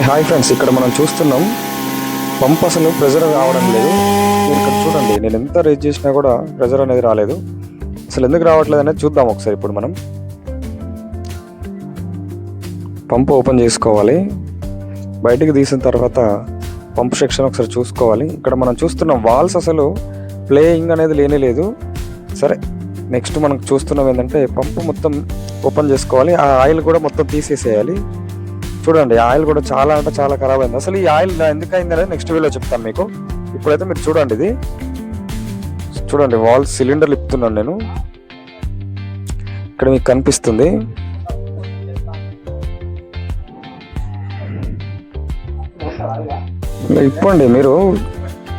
Hi friends ఇక్కడ మనం చూస్తున్నాం పంప్ అసలు ప్రెజర్ రావడం లేదు. మీరు ఇక్కడ చూడండి నేను ఎంత రేజ్ చేసినా కూడా ప్రెజర్ అనేది రాలేదు. అసలు ఎందుకు రావట్లేదు అనేది చూద్దాం ఒకసారి ఇప్పుడు మనం. పంప్ ఓపెన్ చేసుకోవాలి. బయటికి తీసిన తర్వాత పంప్ సెక్షన్ ఒకసారి చూసుకోవాలి. ఇక్కడ మనం చూస్తున్నాం వాల్స్ అసలు ప్లేయింగ్ అనేది లేనే లేదు. సరే నెక్స్ట్ మనం చూస్తున్నాం ఏంటంటే పంపు మొత్తం ఓపెన్ చేసుకోవాలి. ఆ ఆయిల్ కూడా మొత్తం తీసేసేయాలి. చూడండి ఆయిల్ కూడా చాలా అంటే చాలా ఖరాబ్ అయింది. అసలు ఈ ఆయిల్ ఎందుకు అయింది నెక్స్ట్ వీడియో చెప్తాను మీకు. ఇప్పుడైతే మీరు చూడండి ఇది. చూడండి వాల్ సిలిండర్ ఇప్పుతున్నాను నేను. ఇక్కడ మీకు కనిపిస్తుంది. ఇప్పండి మీరు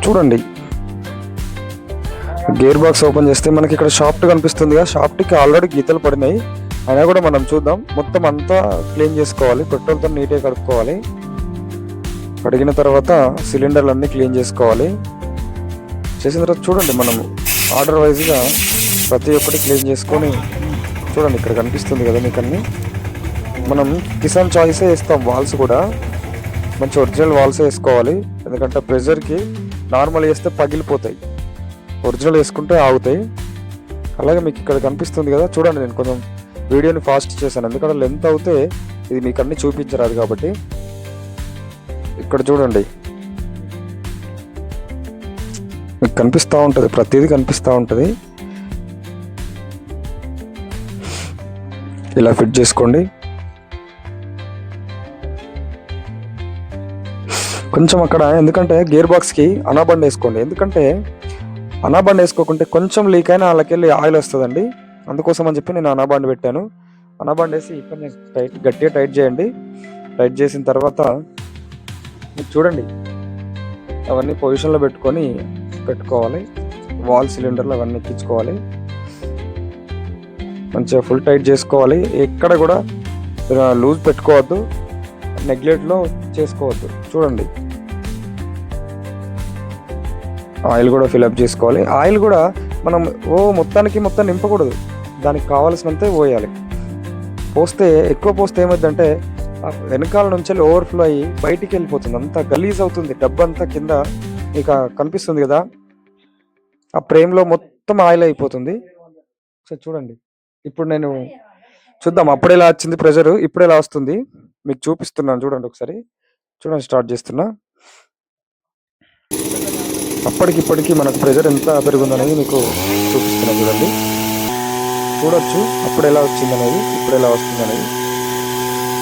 చూడండి. గేర్ బాక్స్ ఓపెన్ చేస్తే మనకి ఇక్కడ షాఫ్ట్ కనిపిస్తుంది షాఫ్ట్కి ఆల్రెడీ గీతలు పడినాయి. అయినా కూడా మనం చూద్దాం. మొత్తం అంతా క్లీన్ చేసుకోవాలి. పెట్రోల్తో నీట్గా కడుక్కోవాలి. కడిగిన తర్వాత సిలిండర్లు అన్నీ క్లీన్ చేసుకోవాలి. చేసిన తర్వాత చూడండి మనం ఆర్డర్ వైజ్గా ప్రతి ఒక్కటి క్లీన్ చేసుకొని చూడండి ఇక్కడ కనిపిస్తుంది కదా మీకు అన్నీ మనం కిసాన్ చాయిసే వేస్తాం వాల్స్ కూడా. మంచి ఒరిజినల్ వాల్స్ వేసుకోవాలి. ఎందుకంటే ప్రెజర్కి నార్మల్ వేస్తే పగిలిపోతాయి. ఒరిజినల్ వేసుకుంటే ఆగుతాయి. అలాగే మీకు ఇక్కడ కనిపిస్తుంది కదా చూడండి నేను కొంచెం వీడియోని ఫాస్ట్ చేశాను. ఎందుకంటే లెంత్ అవుతే ఇది మీకు అన్ని చూపించరాదు కాబట్టి. ఇక్కడ చూడండి. మీకు కనిపిస్తూ ఉంటుంది. ప్రతిదీ కనిపిస్తూ ఉంటుంది. ఇలా ఫిట్ చేసుకోండి. కొంచెం అక్కడ ఎందుకంటే గేర్ బాక్స్కి అనాబండ్ వేసుకోండి ఎందుకంటే అనాబండ్ వేసుకోకుంటే కొంచెం లీక్ అయినా వాళ్ళకెళ్ళి ఆయిల్ వస్తుందండి. అందుకోసం అని చెప్పి నేను అనాబాండ్ పెట్టాను. అనాబాండ్ వేసి ఇక్కడ టైట్ గట్టిగా టైట్ చేయండి. టైట్ చేసిన తర్వాత మీరు చూడండి. అవన్నీ పొజిషన్లో పెట్టుకొని పెట్టుకోవాలి. వాల్ సిలిండర్లు అవన్నీ ఎక్కించుకోవాలి. మంచిగా ఫుల్ టైట్ చేసుకోవాలి. ఎక్కడ కూడా లూజ్ పెట్టుకోవద్దు. నెగ్లెట్లో చేసుకోవద్దు. చూడండి. ఆయిల్ కూడా ఫిల్అప్ చేసుకోవాలి. ఆయిల్ కూడా మనం ఓ మొత్తానికి మొత్తం నింపకూడదు. దానికి కావాల్సినంతే పోయాలి. పోస్తే ఎక్కువ పోస్తే ఏమైందంటే వెనకాల నుంచి ఓవర్ఫ్లో అయ్యి బయటికి వెళ్ళిపోతుంది అంతా గలీజ్ అవుతుంది. డబ్బంతా కింద ఇక కనిపిస్తుంది కదా. ఆ ఫ్రేమ్లో మొత్తం ఆయిల్ అయిపోతుంది. సో చూడండి. ఇప్పుడు నేను చూద్దాం. అప్పుడు ఎలా వచ్చింది ప్రెషర్. ఇప్పుడు ఎలా వస్తుంది. మీకు చూపిస్తున్నాను. చూడండి ఒకసారి. చూడండి స్టార్ట్ చేస్తున్నా. అప్పటికిప్పటికీ మనకు ప్రెషర్ ఎంత పెరుగుందనేది మీకు చూపిస్తున్నా. చూడండి. చూడొచ్చు అప్పుడు ఎలా వచ్చింది అనేది ఇప్పుడు ఎలా వస్తుంది అనేది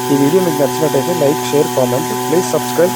ఈ వీడియో మీకు నచ్చినట్టయితే like share comment please subscribe